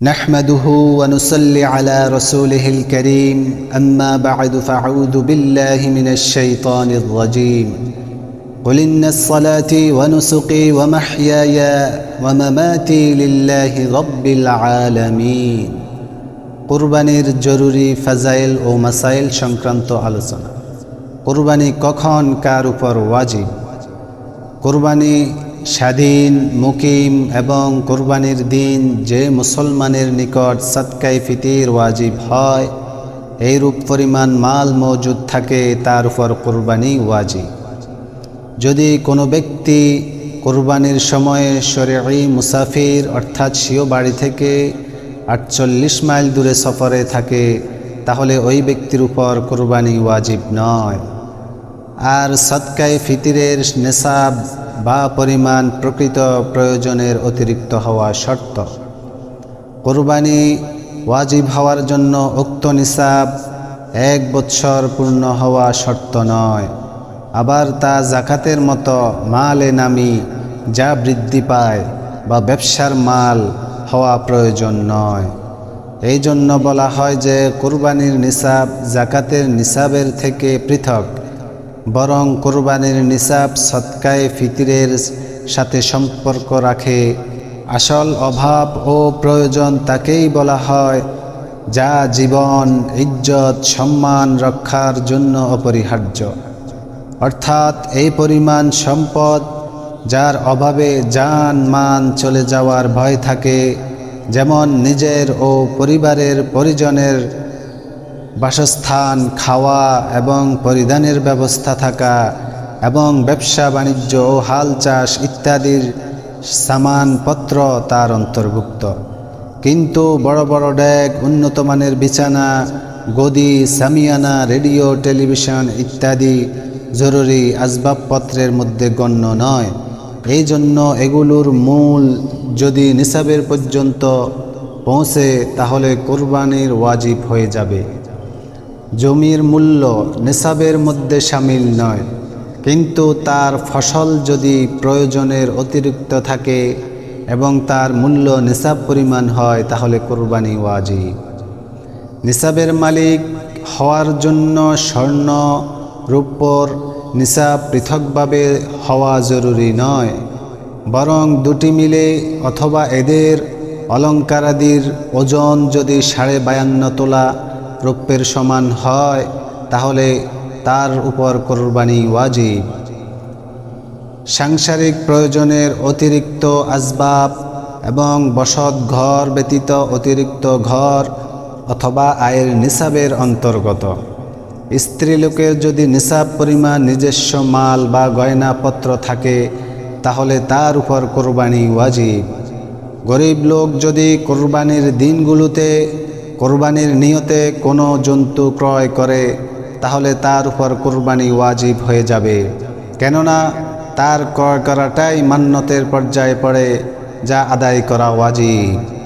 نحمده ونصلي على رسوله الكريم أما بعد فأعوذ بالله من الشيطان الرجيم قل إن الصلاة ونسقي ومحياي ومماتي لله رب العالمين কোরবানির জরুরি ফাজাইল ও মাসাইল সংক্রান্ত আলোচনা কোরবানি কখন কার উপর ওয়াজিব কোরবানি স্বাধীন, মুকিম এবং কোরবানির দিন যে মুসলমানের নিকট সৎকাই ফিতির ওয়াজিব হয়, এইরূপ পরিমাণ মাল মজুদ থাকে, তার উপর কোরবানি ওয়াজিব। যদি কোনো ব্যক্তি কোরবানির সময়ে শরী মুসাফির, অর্থাৎ সিও বাড়ি থেকে আটচল্লিশ মাইল দূরে সফরে থাকে, তাহলে ওই ব্যক্তির উপর কোরবানি ওয়াজিব নয়। আর সৎকায় ফিতিরের নেশাব বা পরিমাণ প্রকৃত প্রয়োজনের অতিরিক্ত হওয়া শর্ত। কোরবানি ওয়াজিব হওয়ার জন্য উক্ত নিসাব এক বৎসর পূর্ণ হওয়া শর্ত নয়। আবার তা জাকাতের মতো মালে নামি যা বৃদ্ধি পায় বা ব্যবসার মাল হওয়া প্রয়োজন নয়। এই জন্য বলা হয় যে কোরবানির নিসাব জাকাতের নিসাবের থেকে পৃথক। বরং কোরবানির নিসাব সৎকায়ে ফিতিরের সাথে সম্পর্ক রাখে। আসল অভাব ও প্রয়োজন তাকেই বলা হয় যা জীবন, ইজ্জত, সম্মান রক্ষার জন্য অপরিহার্য। অর্থাৎ এই পরিমাণ সম্পদ যার অভাবে যান মান চলে যাওয়ার ভয় থাকে, যেমন নিজের ও পরিবারের পরিজনের বাসস্থান, খাওয়া এবং পরিধানের ব্যবস্থা থাকা এবং ব্যবসা বাণিজ্য ও হাল চাষ ইত্যাদির সামানপত্র তার অন্তর্ভুক্ত। কিন্তু বড় বড় ডেক, উন্নত মানের বিছানা, গদি, সামিয়ানা, রেডিও, টেলিভিশন ইত্যাদি জরুরি আসবাবপত্রের মধ্যে গণ্য নয়। এই জন্য এগুলোর মূল যদি নিসাবের পর্যন্ত পৌঁছে তাহলে কোরবানির ওয়াজিব হয়ে যাবে। জমির মূল্য নিসাবের মধ্যে সামিল নয়। কিন্তু তার ফসল যদি প্রয়োজনের অতিরিক্ত থাকে এবং তার মূল্য নিসাব পরিমাণ হয়, তাহলে কোরবানি ওয়াজিব। নিসাবের মালিক হওয়ার জন্য স্বর্ণ, রূপর নিসাব পৃথকভাবে হওয়া জরুরি নয়। বরং দুটি মিলে অথবা এদের অলঙ্কারাদির ওজন যদি সাড়ে বায়ান্ন তোলা রৌপ্যের সমান হয়, তাহলে তার উপর কোরবানি ওয়াজিব। সাংসারিক প্রয়োজনের অতিরিক্ত আসবাব এবং বসত ঘর ব্যতীত অতিরিক্ত ঘর অথবা আয়ের নিসাবের অন্তর্গত। স্ত্রীলোকের যদি নিসাব পরিমাণ নিজস্ব মাল বা গয়নাপত্র থাকে, তাহলে তার উপর কোরবানি ওয়াজিব। গরিব লোক যদি কোরবানির দিনগুলোতে কোরবানির নিয়তে কোনো জন্তু ক্রয় করে, তাহলে তার উপর কোরবানি ওয়াজিব হয়ে যাবে। কেননা, তার ক্রয় করাটাই মান্যতের পর্যায়ে পড়ে, যা আদায় করা ওয়াজিব।